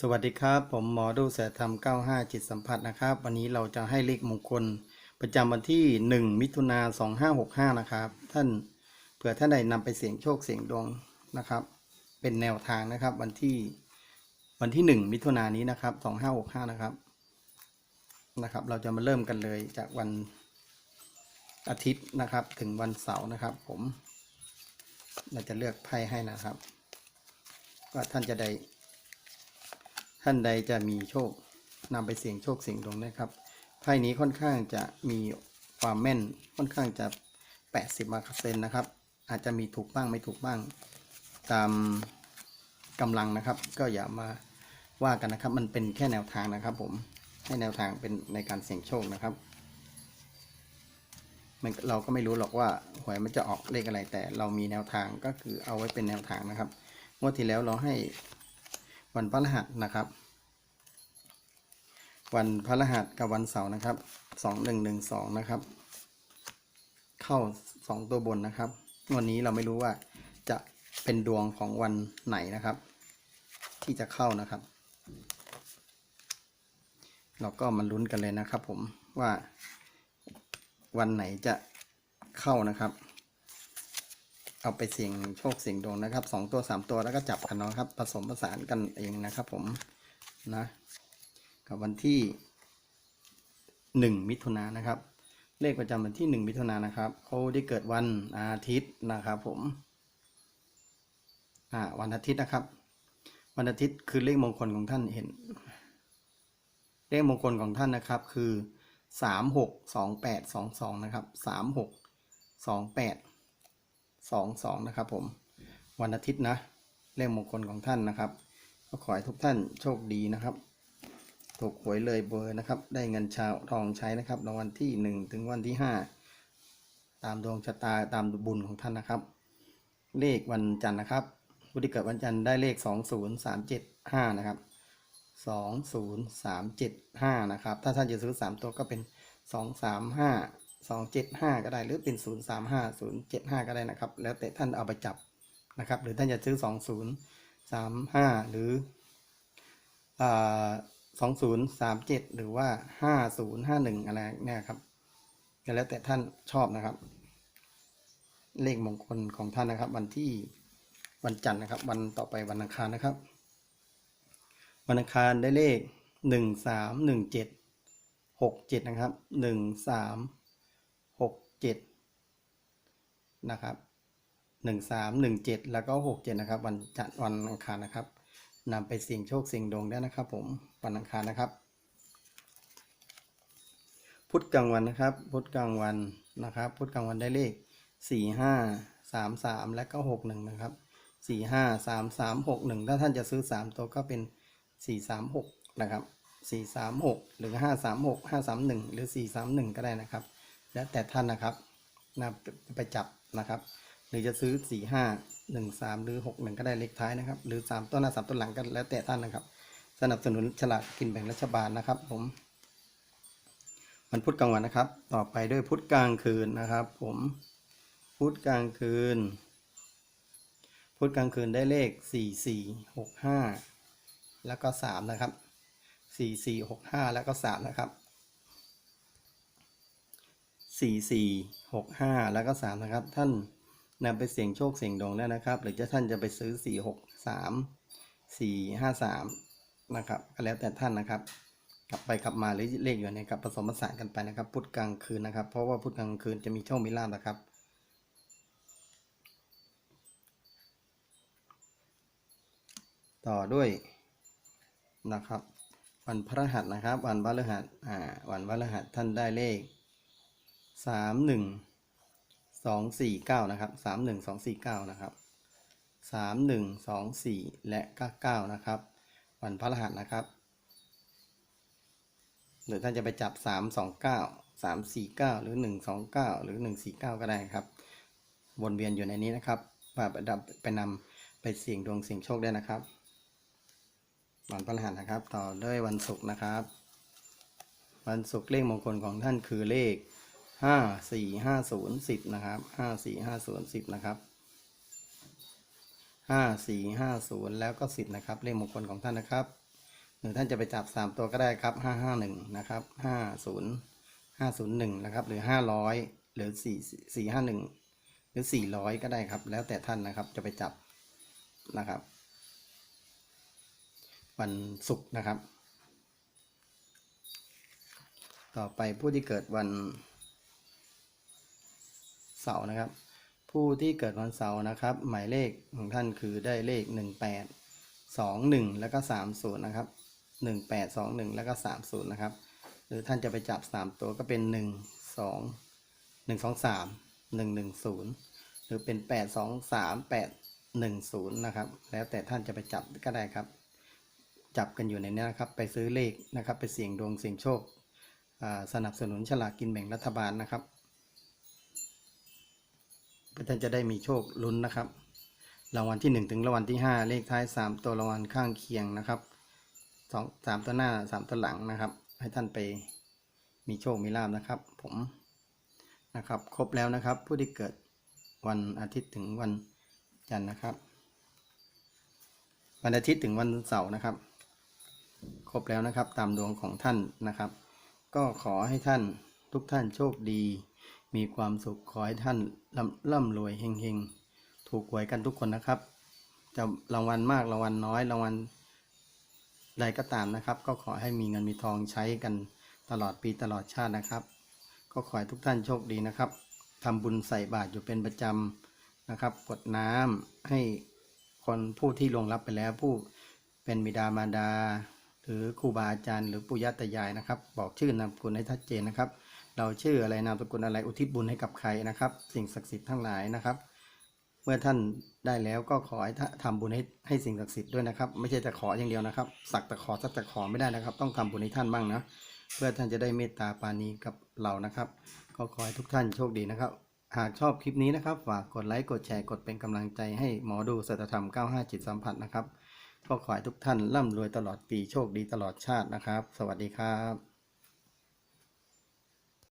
สวัสดีครับ ผมหมอดูเสธรรม 95 จิตสัมผัสนะครับ วันนี้เราจะให้เลขมงคล ประจำวันที่ 1 มิถุนา2565 นะครับ ท่านเผื่อท่านใดนำไปเสี่ยงโชคเสี่ยงดวงนะครับ เป็นแนวทางนะครับ วันที่วันที่ 1 มิถุนายนนี้นะครับ 2565 นะครับนะครับ เราจะมาเริ่มกันเลยจากวันอาทิตย์นะครับ ถึงวันเสาร์นะครับ ผม เราจะเลือกไพ่ให้นะครับว่าท่านจะได้ ท่านใดจะมีโชคนำไปเสี่ยงโชคเสี่ยงดวงนะครับไพ่นี้ค่อนข้างจะมีความแม่นค่อนข้างจะ 80มาเซนนะครับ อาจจะมีถูกบ้างไม่ถูกบ้าง ตามกำลังนะครับ ก็อย่ามาว่ากันนะครับ มันเป็นแค่แนวทางนะครับผมให้แนวทางเป็นในการเสี่ยงโชคนะครับมันเราก็ไม่รู้หรอกว่าหวยมันจะออกเลขอะไรแต่เรามีแนวทางก็คือเอาไว้เป็นแนวทางนะครับงวดที่แล้วเราให้วันพฤหัสนะครับ วันพฤหัสกับวันเสาร์นะครับสองหนึ่งหนึ่งสองนะครับ เข้าสองตัวบนนะครับ วันนี้เราไม่รู้ว่าจะเป็นดวงของวันไหนนะครับ ที่จะเข้านะครับ เราก็มาลุ้นกันเลยนะครับ ผมว่าวันไหนจะเข้านะครับ เอาไปเสี่ยงโชคเสี่ยงดวงนะครับสองตัวสามตัวแล้วก็จับกันเนาะครับ ผสมผสานกันเองนะครับ ผมนะ กับวันที่หนึ่งมิถุนายนนะครับ เลขประจำวันที่หนึ่งมิถุนายนนะครับเขาได้เกิดวันอาทิตย์นะครับผมอ่าวันอาทิตย์นะครับ วันอาทิตย์คือเลขมงคลของท่านเห็น เลขมงคลของท่านนะครับคือสามหกสองแปดสองสองนะครับสามหกสองแปดสองสองนะครับผม วันอาทิตย์นะ เลขมงคลของท่านนะครับก็ขอให้ทุกท่านโชคดีนะครับ ถูกหวยเลยเบอร์นะครับ ได้เงินชาวทองใช้นะครับรางวัลที่หนึ่งถึงวันที่ห้าตามดวงชะตาตามบุญของท่านนะครับ เลขวันจันทร์นะครับผู้ที่เกิดวันจันทร์ได้เลขสองศูนย์สามเจ็ดห้านะครับสองศูนย์สามเจ็ดห้านะครับ ถ้าท่านจะซื้อสามตัวก็เป็นสองสามห้าสองเจ็ดห้าก็ได้หรือเป็นศูนย์สามห้าศูนย์เจ็ดห้าก็ได้นะครับ แล้วแต่ท่านเอาไปจับนะครับ หรือท่านจะซื้อสองศูนย์สามห้าหรือ สองศูนย์สามเจ็ดหรือว่าห้าศูนย์ห้าหนึ่งอะไรเนี่ยครับก็แล้วแต่ท่านชอบนะครับ เลขมงคลของท่านนะครับ วันที่วันจันทร์นะครับ วันต่อไปวันอังคารนะครับ วันอังคารได้เลขหนึ่งสามหนึ่งเจ็ดหกเจ็ดนะครับหนึ่งสามหกเจ็ดนะครับหนึ่งสามหนึ่งเจ็ดแล้วก็หกเจ็ดนะครับ วันจันทร์วันอังคารนะครับ นำไปเสี่ยงโชคเสี่ยงดวงได้นะครับ ผมวันอังคารนะครับ พุธกลางวันนะครับ พุธกลางวันนะครับ พุธกลางวันได้เลขสี่ห้าสามสามและก็หกหนึ่งนะครับสี่ห้าสามสามหกหนึ่งถ้าท่านจะซื้อสามตัวก็เป็นสี่สามหกนะครับสี่สามหกหรือห้าสามหกห้าสามหนึ่งหรือสี่สามหนึ่งก็ได้นะครับ แล้วแต่ท่านนะครับนะไปจับนะครับ หรือจะซื้อสี่ห้ หนึ่งสามหรือหกหนึ่งก็ได้เลขท้ายนะครับ หรือสามต้นหน้าสามต้นหลังก็แล้วแต่ท่านนะครับ สนับสนุนฉลากกินแบ่งรัฐบาลนะครับ ผมวันพุธกลางวันนะครับ ต่อไปด้วยพุธกลางคืนนะครับ ผมพุธกลางคืน พุธกลางคืนได้เลขสี่สี่หกห้าแล้วก็สามนะครับสี่สี่หกห้าแล้วก็สามนะครับสี่สี่หกห้าแล้วก็สามนะครับ ท่าน นำไปเสี่ยงโชคเสี่ยงดวงได้นะครับ หรือจะท่านจะไปซื้อสี่หกสามสี่ห้าสามนะครับก็แล้วแต่ท่านนะครับ กลับไปกลับมาหรือเลขอยู่ในกับผสมผสานกันไปนะครับ พุธกลางคืนนะครับ เพราะว่าพุธกลางคืนจะมีโชคมีลาภนะครับต่อด้วยนะครับ วันพฤหัสนะครับ วันพฤหัสอ่าวันพฤหัสท่านได้เลขสามหนึ่ง สองสี่เก้านะครับสามหนึ่งสองสี่เก้านะครับสามหนึ่งสองสี่และเก้าเก้านะครับ วันพฤหัสนะครับหรือท่านจะไปจับสามสองเก้าสามสี่เก้าหรือหนึ่งสองเก้าหรือหนึ่งสี่เก้าก็ได้ครับ วนเวียนอยู่ในนี้นะครับว่าปดับไปนำไปเสี่ยงดวงเสี่ยงโชคได้นะครับวันพฤหัสนะครับ ต่อด้วยวันศุกร์นะครับ วันศุกร์เลขมงคลของท่านคือเลข ห้าสี่ห้าศูนย์สิบนะครับห้าสี่ห้าศูนย์สิบนะครับห้าสี่ห้าศูนย์แล้วก็สิบนะครับ เลขมงคลของท่านนะครับหรือท่านจะไปจับสามตัวก็ได้ครับห้าห้าหนึ่งนะครับห้าศูนย์ห้าศูนย์หนึ่งนะครับหรือห้าร้อยหรือสี่สี่ห้าหนึ่งหรือสี่ร้อยก็ได้ครับ แล้วแต่ท่านนะครับจะไปจับนะครับ วันศุกร์นะครับ ต่อไปผู้ที่เกิดวัน เสาร์นะครับ ผู้ที่เกิดวันเสาร์นะครับ หมายเลขของท่านคือได้เลขหนึ่งแปดสองหนึ่งแล้วก็สามศูนย์นะครับหนึ่งแปดสองหนึ่งแล้วก็สามศูนย์นะครับ หรือท่านจะไปจับสามตัวก็เป็นหนึ่งสองหนึ่งสองสามหนึ่งหนึ่งศูนย์หรือเป็นแปดสองสามแปดหนึ่งศูนย์นะครับ แล้วแต่ท่านจะไปจับก็ได้ครับ จับกันอยู่ในนี้นะครับ ไปซื้อเลขนะครับ ไปเสี่ยงดวงเสี่ยงโชคสนับสนุนฉลากกินแบ่งรัฐบาลนะครับ เพื่อท่านจะได้มีโชคลุ้นนะครับ รางวัลที่ 1 ถึงรางวัลที่ 5 เลขท้าย 3 ตัวรางวัลข้างเคียงนะครับสองสามตัวหน้า 3 ตัวหลังนะครับ ให้ท่านไปมีโชคมีลาบนะครับ ผมนะครับ ครบแล้วนะครับ ผู้ที่เกิดวันอาทิตย์ถึงวันจันทร์นะครับ วันอาทิตย์ถึงวันเสาร์นะครับ ครบแล้วนะครับตามดวงของท่านนะครับ ก็ขอให้ท่านทุกท่านโชคดี มีความสุขขอให้ท่านร่ำร่ำรวยเฮงๆ ถูกหวยกันทุกคนนะครับ จะรางวัลมากรางวัลน้อยรางวัลใดก็ตามนะครับ ก็ขอให้มีเงินมีทองใช้กันตลอดปีตลอดชาตินะครับ ก็ขอให้ทุกท่านโชคดีนะครับทำบุญใส่บาตรอยู่เป็นประจำนะครับกดน้ำให้คนผู้ที่ลงรับไปแล้วผู้เป็นบิดามารดา หรือครูบาอาจารย์ หรือปู่ย่าตายายนะครับ บอกชื่อนามสกุลให้ชัดเจนนะครับ เราชื่ออะไรนามสกุลอะไรอุทิศบุญให้กับใครนะครับ สิ่งศักดิ์สิทธิ์ทั้งหลายนะครับ เมื่อท่านได้แล้วก็ขอให้ท่านทำบุญให้ให้สิ่งศักดิ์สิทธิ์ด้วยนะครับ ไม่ใช่แต่ขออย่างเดียวนะครับ สักแต่ขอสักแต่ขอไม่ได้นะครับ ต้องทำบุญให้ท่านบ้างนะเพื่อท่านจะได้เมตตาปาณีกับเรานะครับ ก็ขอให้ทุกท่านโชคดีนะครับ หากชอบคลิปนี้นะครับฝากกดไลค์กดแชร์กดเป็นกำลังใจให้หมอดูสัจธรรม 95 จิตสัมผัสนะครับก็ขอให้ทุกท่านร่ำรวยตลอดปีโชคดีตลอดชาตินะครับ สวัสดีครับ